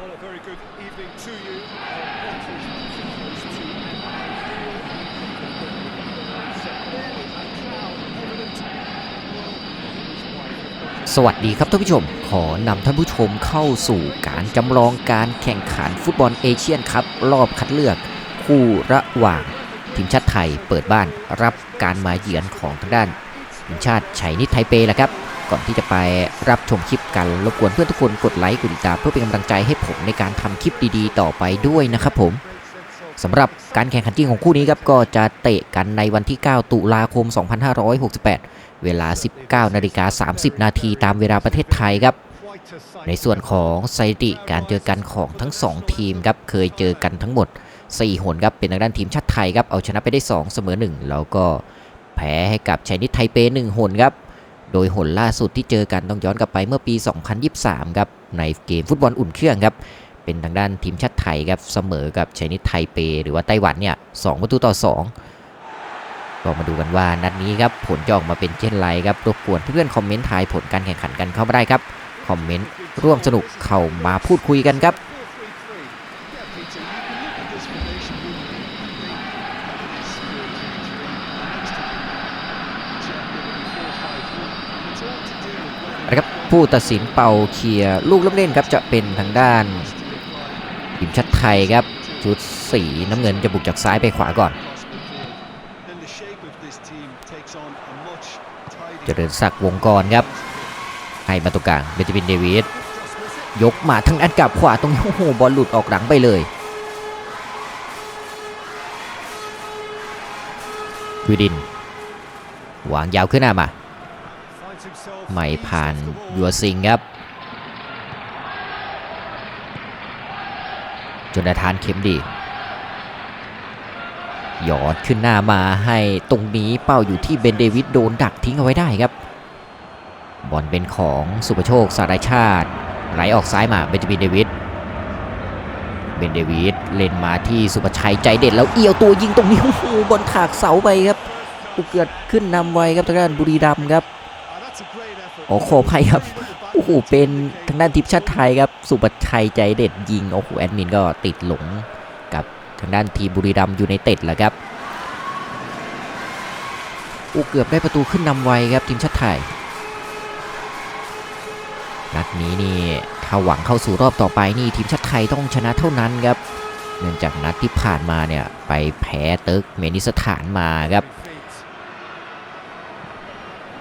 Well, a very good evening to you. And สวัสดีครับท่านผู้ชม ขอนำท่านผู้ชมเข้าสู่การจำลองการแข่งขันฟุตบอลเอเชียนครับ รอบคัดเลือกคู่ระหว่างทีมชาติไทยเปิดบ้านรับการมาเยือนของทางด้านทีมชาติไชนิดไทเปแหละครับ ก่อนที่จะไปรับชมคลิปกัน รบกวนเพื่อนทุกคนกดไลค์กดติดตามเพื่อเป็นกำลังใจให้ผมในการทำคลิปดีๆ ต่อไปด้วยนะครับผมสำหรับการแข่งขันจริงของคู่นี้ครับก็จะเตะกันในวันที่ 9 ตุลาคม 2568 เวลา 19นาฬิกา30 นาทีตามเวลาประเทศไทยครับ ในส่วนของสถิติการเจอกันของทั้ง 2 ทีมครับเคยเจอกันทั้งหมด 4 หนครับเป็นทางด้านทีมชาติไทยครับเอาชนะไปได้ 2 เสมอ 1 แล้วก็แพ้ให้กับไชนิดไทเป1หนครับ โดยหนล่าสุดที่เจอกันต้องย้อนกลับไปเมื่อปี 2023 ครับ ในเกมฟุตบอลอุ่นเครื่องครับ เป็นทางด้านทีมชาติไทยครับเสมอกับชนิดไทเป หรือว่าไต้หวันเนี่ยสองประตูต่อ 2 ก็มาดูกันว่านัดนี้ครับผลจะออกมาเป็นเช่นไรครับรบกวนเพื่อนๆคอมเมนต์ทายผลการแข่งขันกันเข้ามาได้ครับคอมเมนต์ร่วมสนุกเข้ามาพูดคุยกันครับ นะครับ ผู้ตัดสินเป่าเคลียร์ลูกลูกเล่นครับจะเป็นทางด้านทีมชาติไทยครับชุดสีน้ำเงินจะบุกจากซ้ายไปขวาก่อน Then the shape of this team takes on a much เจริญศักดิ์วงกรครับ ให้มาตรงกลางเบนจามินเดวิสยกมาทางอันกลับขวาตรงนี้โอ้โหบอลหลุดออกหลังไปเลยวิดินวางยาวขึ้นหน้ามา finds himself ไม่ผ่านยัวซิงครับจนทานเข็มดี หยอดขึ้นหน้ามาให้ตรงนี้เป้าอยู่ที่เบนเดวิดโดนดักทิ้งเอาไว้ได้ครับ บอลเป็นของสุประโชคสารชาติ ไหลออกซ้ายมาเบนจามินเดวิดเบนเดวิดเล่นมาที่สุประชัยใจเด็ดแล้วเอี่ยวตัวยิงตรงนี้โอ้โหบอลถากเสาไปครับอุกเกิดขึ้นนำไว้ครับทางด้านบุรีรัมย์ครับ โอ้ขออภัยครับโอ้โหเป็นทางด้านทีมชาติไทยครับ สุปชัยใจเด็ดยิงโอ้โหแอดมินก็ติดหลงกับทางด้านทีมบุรีรัมย์ยูไนเต็ดแล้วครับโอ้เกือบได้ประตูขึ้นนำไวครับทีมชาติไทยนัดนี้นี่ถ้าหวังเข้าสู่รอบต่อไปนี่ทีมชาติไทยต้องชนะเท่านั้นครับ เนื่องจากนัดที่ผ่านมาเนี่ยไปแพ้เติร์กเมนิสถานมาครับ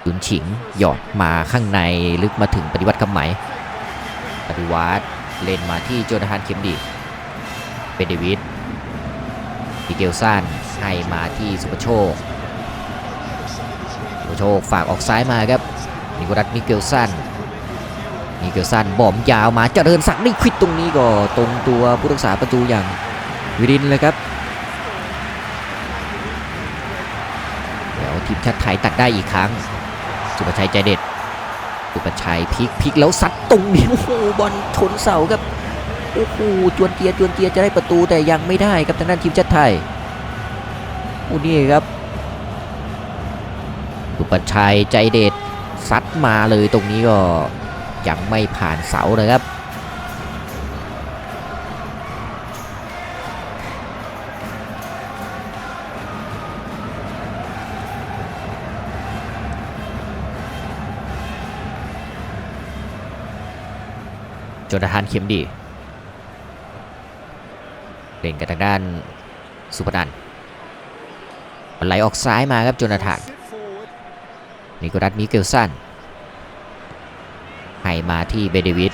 ยุนฉิงหยอดมาข้างในลึกมาถึงปฏิวัติคำไหม ปฏิวัติเลนมาที่โจนาธานเคมดีเป็นเดวิดมิเกลซันให้มาที่สุปโชคสุปโชคฝากออกซ้ายมาครับนิโคลัสมิเกลซันมิเกลซันบอมยาวมาเจริญศักดิ์ได้ควิดตรงนี้ก็ตรงตัวผู้รักษาประตูอย่างวิรินเลยครับเดี๋ยวทีมชาติไทยตัดได้อีกครั้ง สุประชัยใจเด็ดสุประชัยพลิกพลิกแล้วซัดตรงนี้โอ้โหบอลชนเสาครับโอ้โหจวนเจียจวนเจียจะได้ประตูแต่ยังไม่ได้ครับทางด้านทีมชาติไทยโอ้นี่ครับสุประชัยใจเด็ดซัดมาเลยตรงนี้ก็ยังไม่ผ่านเสาเลยครับ โจนาธานเข็มดีเล่นกันทางด้านสุพนันท์ไหลออกซ้ายมาครับโจนาธานนิโคลัสมิเกลสันให้มาที่เบเดวิด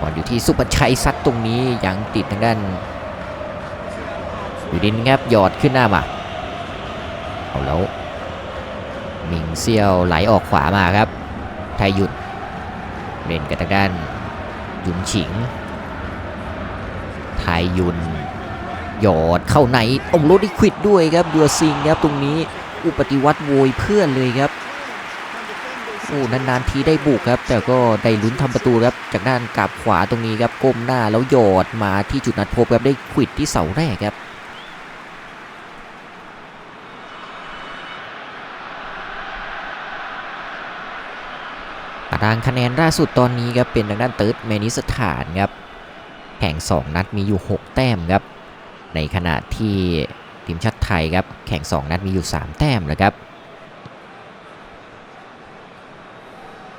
บอลอยู่ที่สุปชัยซัดตรงนี้ยังติดทางด้านอยู่ดินครับหยอดขึ้นหน้ามาเอาแล้วมิงเซียวไหลออกขวามาครับ ไทยหยุด เล่นกันทางด้านยุนฉิง ไทยยุน หยอดเข้าในองโรดิควิดด้วยครับยัวซิงครับตรงนี้อุปฏิวัติโวยเพื่อนเลยครับโอ้นานๆทีได้บุกครับ แต่ก็ได้ลุ้นทำประตูครับ จากด้านกลับขวาตรงนี้ครับก้มหน้าแล้วหยอดมาที่จุดนัดพบครับได้ควิดที่เสาแรกครับ ตารางคะแนนล่าสุดตอนนี้ครับเป็นทางด้านเติร์ดเมนิสถานครับแข่ง 2 นัดมีอยู่ 6 แต้มครับ ในขณะที่ทีมชาติไทยครับแข่ง 2 นัดมีอยู่ 3 แต้มนะครับ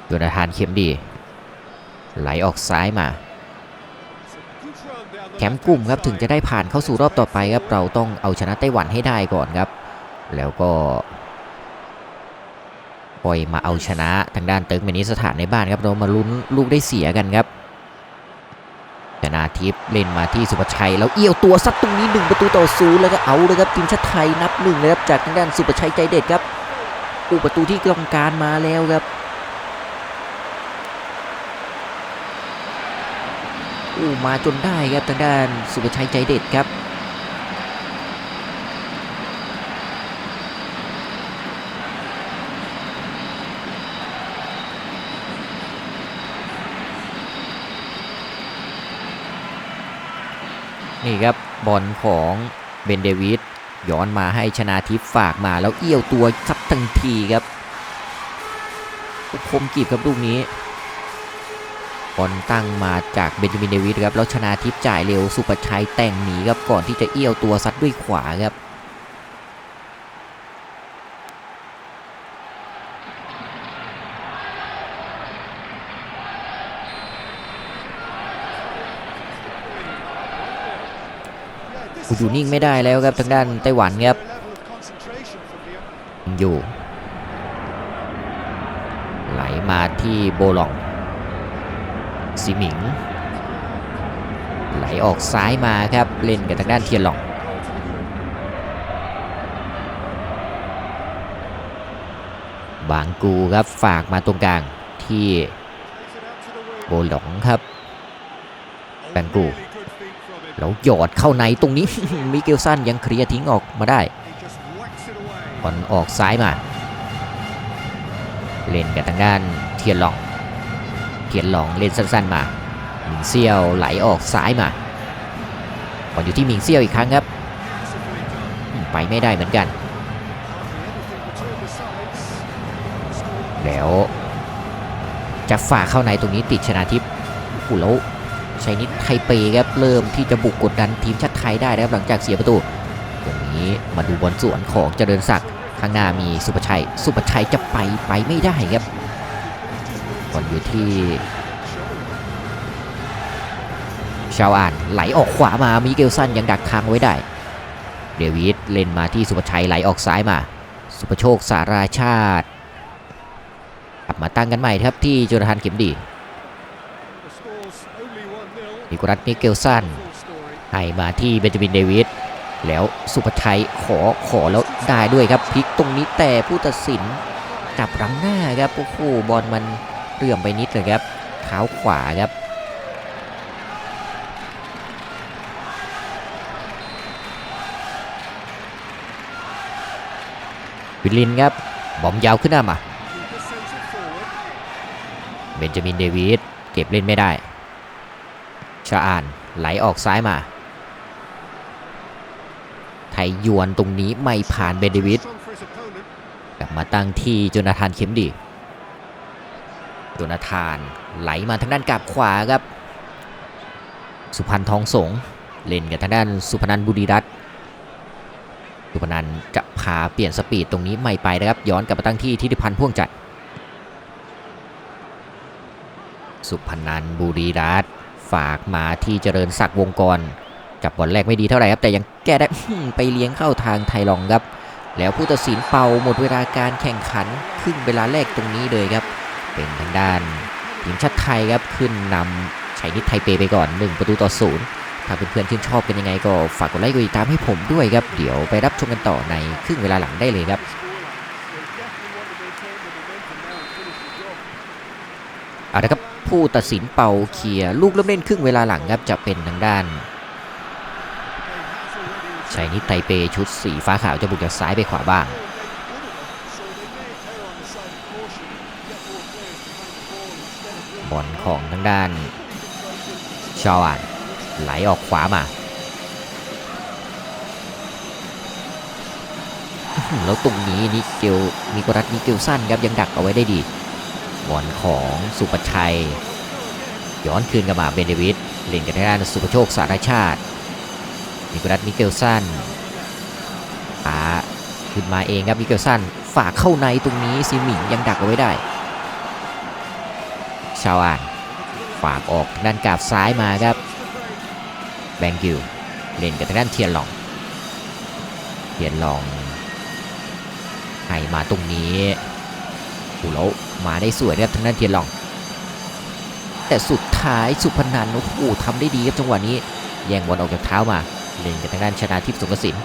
โยนาธานเข้มดี ไหลออกซ้ายมา แคมป์กลุ่มครับถึงจะได้ผ่านเข้าสู่รอบต่อไปครับเราต้องเอาชนะไต้หวันให้ได้ก่อนครับ แล้วก็ ปล่อยมาเอาชนะทางด้านเติร์กเมนิสถานในบ้านครับเรามาลุ้นลูกได้เสียกันครับชนาทิพย์เล่นมาที่สุภชัย แล้วเอี้ยวตัวซัดตรงนี้หนึ่งประตูต่อศูนย์แล้วก็เอาเลยครับทีมชาติไทยนับหนึ่งเลยครับจากทางด้านสุภชัยใจเด็ดครับอุประตูที่กองการมาแล้วครับอู้มาจนได้ครับทางด้านสุภชัยใจเด็ดครับ นี่ครับบอลของเบนเดวิดย้อนมาให้ชนาทิพฝากมาแล้วเอี้ยวตัวซัดทันทีครับคมกีบครับลูกนี้บอลตั้งมาจากเบนจามินเดวิดครับแล้วชนาทิพจ่ายเร็วสุประชัยแต่งหนีครับก่อนที่จะเอี้ยวตัวซัดด้วยขวาครับ อยู่นิ่งไม่ได้แล้วครับทางด้านไต้หวันครับอยู่ ไหลมาที่โบลองซิหมิง ไหลออกซ้ายมาครับเล่นกับทางด้านเทียนหลองบางกูครับฝากมาตรงกลางที่โบหลงครับแบงกู แล้วหยอดเข้าในตรงนี้ มิเกลสันยังเคลียร์ทิ้งออกมาได้บอลออกซ้ายมา เล่นกับทางด้านเทียนหลอง เทียนหลองเล่นสั้นๆมามิงเซียวไหลออกซ้ายมาบอลอยู่ที่มิงเซียวอีกครั้งครับ ไปไม่ได้เหมือนกัน แล้วจะฝ่าเข้าในตรงนี้ติดชนาทิพย์โอ้โหแล้ว ชัยนิดไทเปครับเริ่มที่จะบุกกดดันทีมชาติไทยได้นะครับหลังจากเสียประตูตรงนี้มาดูบอลสวนของเจริญศักดิ์ข้างหน้ามีสุภชัย สุภชัยจะไปไปไม่ได้ครับบอลอยู่ที่ ชาวอ่านไหลออกขวามามิเกลสันยังดักทางไว้ได้ เดวิดเล่นมาที่สุภชัยไหลออกซ้ายมา สุภโชคสาราชาติกลับมาตั้งกันใหม่ครับที่โจนาธานเข็มดี นิโคลัสมิเกลสันให้มาที่เบนจามินเดวิดแล้วสุภชัยขอขอแล้วได้ด้วยครับพลิกตรงนี้แต่ผู้ตัดสินจับรังหน้าครับโอ้โหบอลมันเลื่อมไปนิดเลยครับเท้าขวาครับวิลลินครับบอมยาวขึ้นหน้ามาเบนจามินเดวิดเก็บเล่นไม่ได้ ชาอานไหลออกซ้ายมา ไทยยวนตรงนี้ไม่ผ่านเบนเดวิดกลับมาตั้งที่จนาธานเข็มดีจนาธานไหลมาทางด้านกลับขวาครับ สุพันธ์ทองสงเล่นกับทางด้านสุพนันบุรีรัตนสุพนันจะพาเปลี่ยนสปีดตรงนี้ไม่ไปนะครับ ย้อนกลับมาตั้งที่ทิติพันธ์พ่วงจัด สุพนันบุรีรัตน ฝากมาที่เจริญศักดิ์วงกรจับบอลแรกไม่ดีเท่าไหร่ครับ แต่ยังแก้ได้ไปเลี้ยงเข้าทางไทยลองครับ แล้วผู้ตัดสินเป่าหมดเวลาการแข่งขันครึ่งเวลาแรกตรงนี้เลยครับ เป็นทางด้านทีมชาติไทยครับขึ้นนำชัยนิดไทเปไปก่อน 1 ประตูต่อศูนย์ถ้าเพื่อนๆชื่นชอบกันยังไงก็ฝากกดไลค์กดติดตามให้ผมด้วยครับ เดี๋ยวไปรับชมกันต่อในครึ่งเวลาหลังได้เลยครับเอาละครับ ผู้ตัดสินเป่าเคลียลูกเริ่มเล่นครึ่งเวลาหลังครับจะเป็นทางด้านชัยนิดไทเปชุดสีฟ้าขาวจะบุกจากซ้ายไปขวาบ้าง บอลของทางด้านชาวานไหลออกขวามาแล้วตรงนี้นิเกลนิโคลัสนิเกลสั้นครับยังดักเอาไว้ได้ดี บอลของสุประชัย ย้อนคืนกับมาเบนเดวิดเล่นกันทางด้านสุปโชคสารชาตินิโคลัสมิเกลสันปาขึ้นมาเองครับมิเกลสันฝากเข้าในตรงนี้ซิมิงยังดักเอาไว้ได้ ชาวอ่านฝากออกด้านกาบซ้ายมาครับแบงกิวเล่นกับทางด้านเทียนหลอง เทียนหลองให้มาตรงนี้ โอ้แล้วมาได้สวยครับทางด้านเทียนหลอง แต่สุดท้ายสุพนันโอ้โหทำได้ดีครับจังหวะนี้ แย่งบอลออกจากเท้ามา เล่นกับทางด้านชนาทิพย์สงกสิน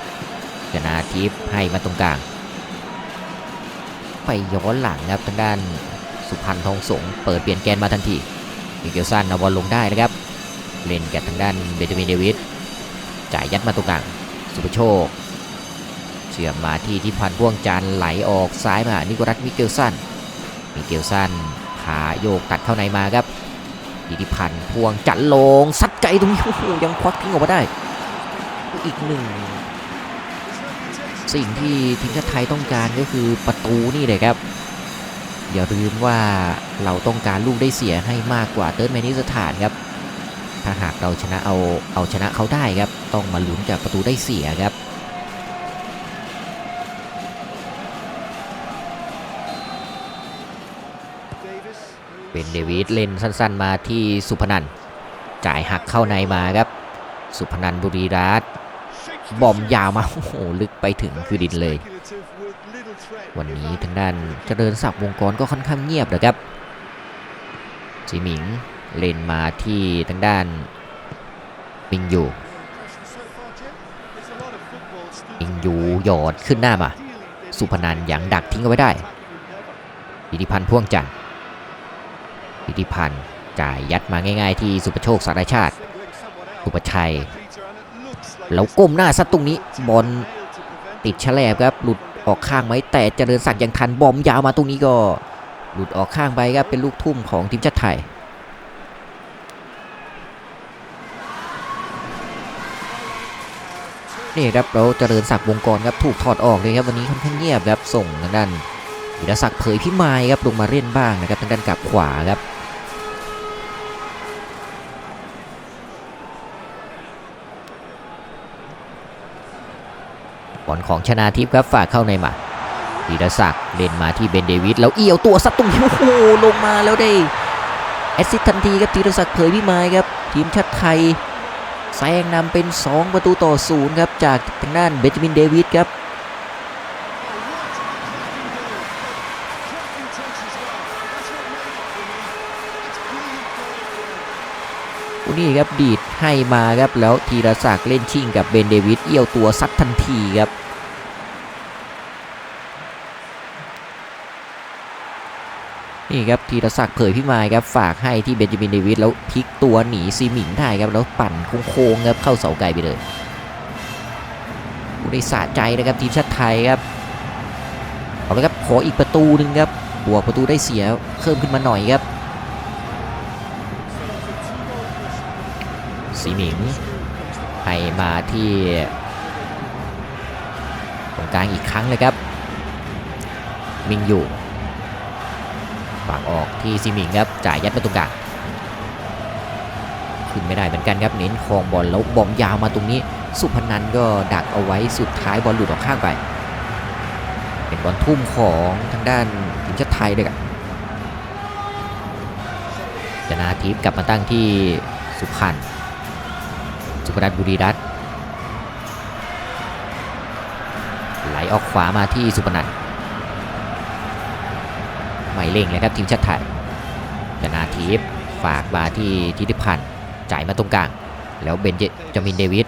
ชนาทิพย์ให้มาตรงกลาง ไปย้อนหลังครับทางด้านสุพรรณทองสงเปิดเปลี่ยนแกนมาทันทีมิเกลสันเอาบอลลงได้นะครับ เล่นกับทางด้านเบนจามินเดวิสจ่ายยัดมาตรงกลาง สุภโชคเชื่อมมาที่ที่พันธ์พ่วงจันไหลออกซ้ายมานิโคลัสมิเกลสัน มิเกลสันขาโยกตัดเข้าในมาครับดิติพันธ์พวงจันลงซัดไกลตรงนี้โอ้โหยังควักทิ้งออกมาได้ อีกหนึ่งสิ่งที่ทีมชาติไทยต้องการก็คือประตูนี่เลยครับ อย่าลืมว่าเราต้องการลูกได้เสียให้มากกว่าเติร์ดแมนิสถานครับ ถ้าหากเราชนะเอาเอาชนะเขาได้ครับ ต้องมาลุ้นจากประตูได้เสียครับ เป็นเดวิดเล่นสั้นๆมาที่สุพนันจ่ายหักเข้าในมาครับ สุพนันบุรีรัตบอมยาวมาโอ้โหลึกไปถึงคือดินเลย วันนี้ทางด้านเจริญศักดิ์วงกรก็ค่อนข้างเงียบนะครับจีหมิงเล่นมาที่ทางด้านมิงยูมิงยูหยอดขึ้นหน้ามา สุพนันยังดักทิ้งเอาไว้ได้อิทธิพันธ์พ่วงจันทร์ อิทธิพันธ์จ่ายยัดมาง่าย ๆ ที่สุประโชคสารชาติ สุประชัย แล้วก้มหน้าซัดตรงนี้บอลติดแฉลบครับ หลุดออกข้างไหมแต่เจริญศักดิ์ยังทันบอมยาวมาตรงนี้ก็ หลุดออกข้างไปครับเป็นลูกทุ่มของทีมชาติไทยนี่ครับเราเจริญศักดิ์วงกรครับถูกถอดออกเลยครับวันนี้ค่อนข้างเงียบครับส่งทางด้านวิรศักดิ์เผยพิมายครับลงมาเล่นบ้างนะครับทางด้านกลับขวาครับ บอลของชนาทิพย์ครับฝากเข้าในมาธีรศักดิ์เล่นมาที่เบนเดวิดแล้วเอี่ยวตัวซัดตรงนี้โอ้โหลงมาแล้วได้แอสซิสทันทีครับธีรศักดิ์เผยพิมายครับทีมชาติไทยแซงนำเป็น 2 ประตูต่อศูนย์ครับจากทางด้านเบนจามินเดวิดครับ นนี้ครับดีดให้มาครับแล้วธีรศักดิ์เล่นชิงกับเบนเดวิดเอี่ยวตัวซัดทันทีครับนี่ครับธีรศักดิ์เผยพิมายครับฝากให้ที่เบนจามินเดวิดแล้วพลิกตัวหนีซีหมิงได้ครับแล้วปั่นโค้งๆครับเข้าเสาไกลไปเลยได้สะใจนะครับทีมชาติไทยครับเอาละครับขออีกประตูหนึ่งครับบวกประตูได้เสียเพิ่มขึ้นมาหน่อยครับ ซีหมิงให้มาที่ตรงกลางอีกครั้งเลยครับ มิงอยู่ฝากออกที่ซีหมิงครับจ่ายยัดมาตรงกลางขึ้นไม่ได้เหมือนกันครับเน้นครองบอลแล้วบอมยาวมาตรงนี้ สุพนันก็ดักเอาไว้สุดท้ายบอลหลุดออกข้างไป เป็นบอลทุ่มของทางด้านทีมชาติไทยเลยครับชนาทิพย์กลับมาตั้งที่สุพรรณ สุพรรณบุรีรัตน์ไหลออกขวามาที่สุพนันท์ไม่เร่งเลยครับทีมชาติไทยชนาทีฟฝากมาที่ทิติพันธ์จ่ายมาตรงกลาง แล้วเบนจามินเดวิด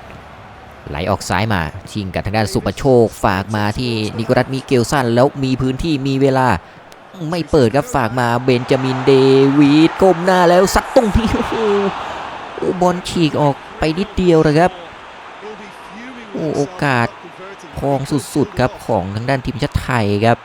ไหลออกซ้ายมาชิงกับทางด้านสุประโชค ฝากมาที่นิโคลัสมิเกลสันแล้วมีพื้นที่มีเวลาไม่เปิดครับฝากมาเบนจามินเดวิดก้มหน้าแล้วซัดตรงนี้โอ้บอลฉีกออก ไปนิดเดียวเลยครับโอ้โอกาสคองสุดๆครับของทางด้านทีมชาติไทยครับ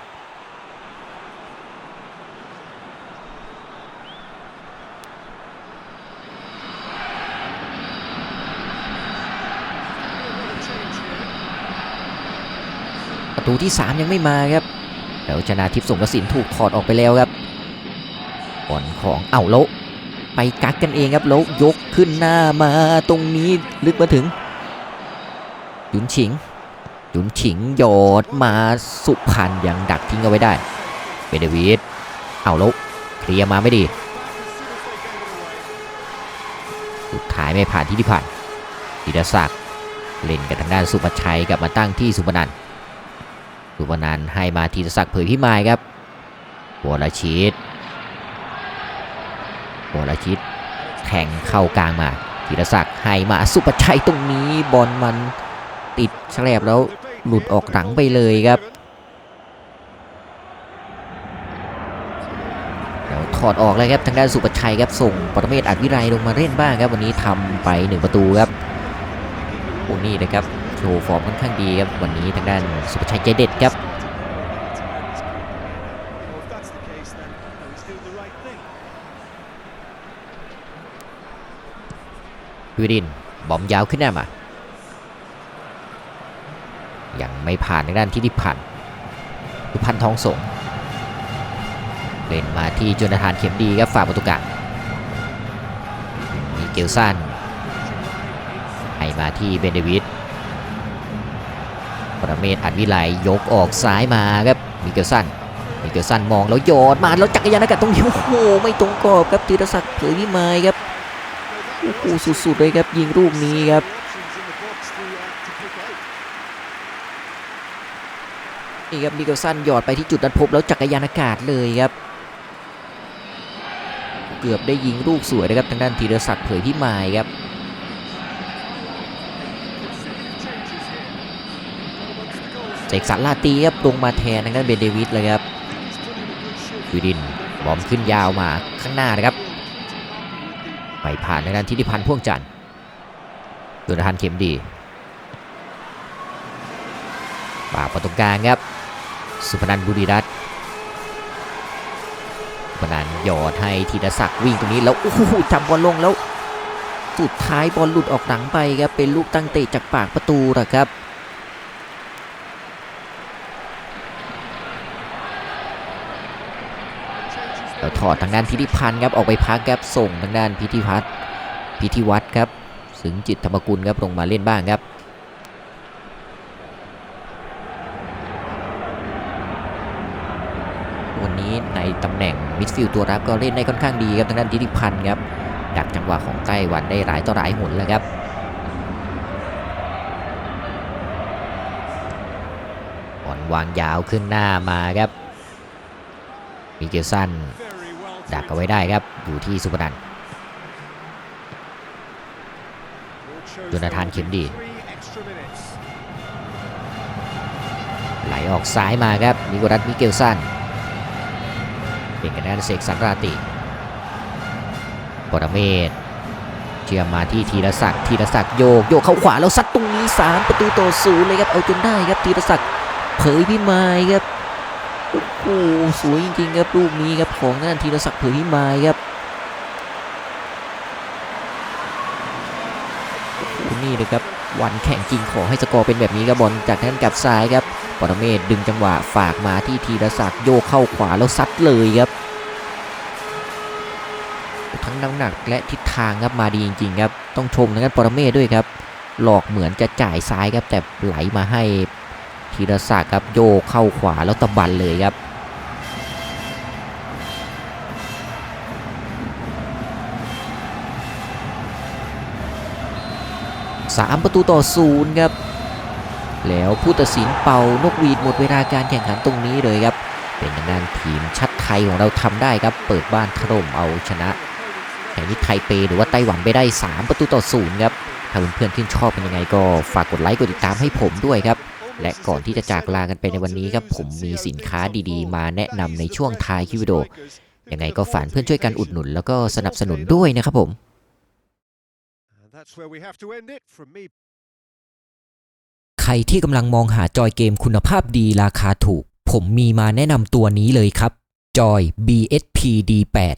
ประตูที่ 3 ยังไม่มาครับแล้วชนาทิพย์สงกระสินถูกถอดออกไปแล้วครับบอลของเอ้าแล้ว ไปกักกันเองครับแล้วยกขึ้นหน้ามาตรงนี้ลึกมาถึงหยุนฉิงหยุนฉิงหยอดมาสุพรรณยังดักทิ้งเอาไว้ได้เบเดวิดเอาแล้วเคลียร์มาไม่ดี สุดท้ายไม่ผ่านที่ที่ผ่านธีรศักดิ์เล่นกับทางด้านสุภชัยกลับมาตั้งที่สุพนันสุพนันให้มาธีรศักดิ์เผยพิมายครับวรชิต วรชิตแข่งเข้ากลางมาธีรศักดิ์ให้มาสุภชัยตรงนี้บอลมันติดแฉลบแล้วหลุดออกหลังไปเลยครับเดี๋ยวถอดออกเลยครับทางด้านสุภชัยครับส่งปรเมศอัดวิไลลงมาเล่นบ้างครับ วันนี้ทำไปหนึ่งประตูครับโอ้นี่นะครับโชว์ฟอร์มค่อนข้างดีครับวันนี้ทางด้านสุภชัยใจเด็ดครับ นบอมยาวขึ้นหน้ามา ยังไม่ผ่านทางด้านที่ที่ผ่านสุพันทองสงเล่นมาที่โจนาธานเข็มดีครับฝ่าประตูกลางมีเกลสันให้มาที่เบนเดวิดประเมศอัดวิไลยกออกซ้ายมาครับมีเกลสันมีเกลสันมองแล้วโยนมาแล้วจักรยานอากาศตรงนี้โอ้โหไม่ตรงกรอบครับธีรศักดิ์เผยพิมายครับ อ้สุดๆเลยครับยิงลูกนี้ครับนี่ครับมิเกลสันหยอดไปที่จุดนัดพบแล้วจักรยานอากาศเลยครับ เกือบได้ยิงลูกสวยนะครับทางด้านธีรศักดิ์เผยพิมายครับเสกสรรลาตีครับลงมาแทนทางด้านเบนเดวิดเลยครับวิดินบอมขึ้นยาวมาข้างหน้านะครับ ไม่ผ่านทางด้นทิติพันธ์พ่วงจันทร์โดนทันเข็มดีปากประตูกลางครับ สุพนันบุรีรัตน์สุพนันหยอดให้ธีรศักดิ์วิ่งตรงนี้แล้วโอ้โหจับบอลลงแล้ว สุดท้ายบอลหลุดออกหลังไปครับเป็นลูกตั้งเตะจากปากประตูนะครับ แล้ว ถอดทางด้านพิธิพันธ์ครับออกไปพักครับส่งทางด้านพิธิพัฒน์พิธิวัตรครับสึงจิตธรรมกุลครับลงมาเล่นบ้างครับวันนี้ในตำแหน่งมิดฟิลด์ตัวรับก็เล่นได้ค่อนข้างดีครับทางด้านพิธิพันธ์ครับดักจังหวะของไต้หวันได้หลายต่อหลายหนแล้วครับบอลวางยาวขึ้นหน้ามาครับมิเกลสัน ดักเอาไว้ได้ครับ อยู่ที่สุพนันท์ It shows Jonathan there will be Kennedy. three extra minutes. ไหลออกซ้ายมาครับนิโคลัสมิเกลสันเป็นกันด้านเสกสรรราติปรเมศเชื่อมมาที่ธีรศักดิ์ธีรศักดิ์โยก โยกเข้าขวา แล้วซัดตรงนี้ 3 ประตูต่อศูนย์เลยครับ เอาจนได้ครับธีรศักดิ์เผยพิมายครับ โอ้โหสวยจริงๆครับลูกนี้ครับของนั่นธีรศักดิ์เผยพิมายครับนี่เลยครับวันแข่งจริงขอให้สกอร์เป็นแบบนี้ครับบอลจากนั้นกับซ้ายครับปรเมศดึงจังหวะฝากมาที่ธีรศักดิ์โยกเข้าขวาแล้วซัดเลยครับ ทั้งน้ำหนักและทิศทางครับมาดีจริงๆครับต้องชมทางด้านปรเมศด้วยครับหลอกเหมือนจะจ่ายซ้ายครับแต่ไหลมาให้ ธีรศักดิ์ครับโยกเข้าขวาแล้วตะบันเลยครับ สามประตูต่อศูนย์ครับ แล้วผู้ตัดสินเป่านกหวีดหมดเวลาการแข่งขันตรงนี้เลยครับ เป็นทางด้านทีมชัดไทยของเราทำได้ครับ เปิดบ้านถล่มเอาชนะแข่งที่ไทเปหรือว่าไต้หวันไปได้ 3 ประตูต่อศูนย์ครับ ถ้าเพื่อนๆที่ชอบเป็นยังไงก็ฝากกดไลค์กดติดตามให้ผมด้วยครับ และก่อนที่จะจากลากันไปในวันนี้ครับผมมีสินค้าดีๆ มาแนะนำในช่วงท้ายคลิปวิดีโอยังไงก็ฝากเพื่อนช่วยกันอุดหนุนแล้วก็สนับสนุนด้วยนะครับผม And that's where we have to end it from me. ใครที่กำลังมองหาจอยเกมคุณภาพดีราคาถูก ผมมีมาแนะนำตัวนี้เลยครับจอย BSP D8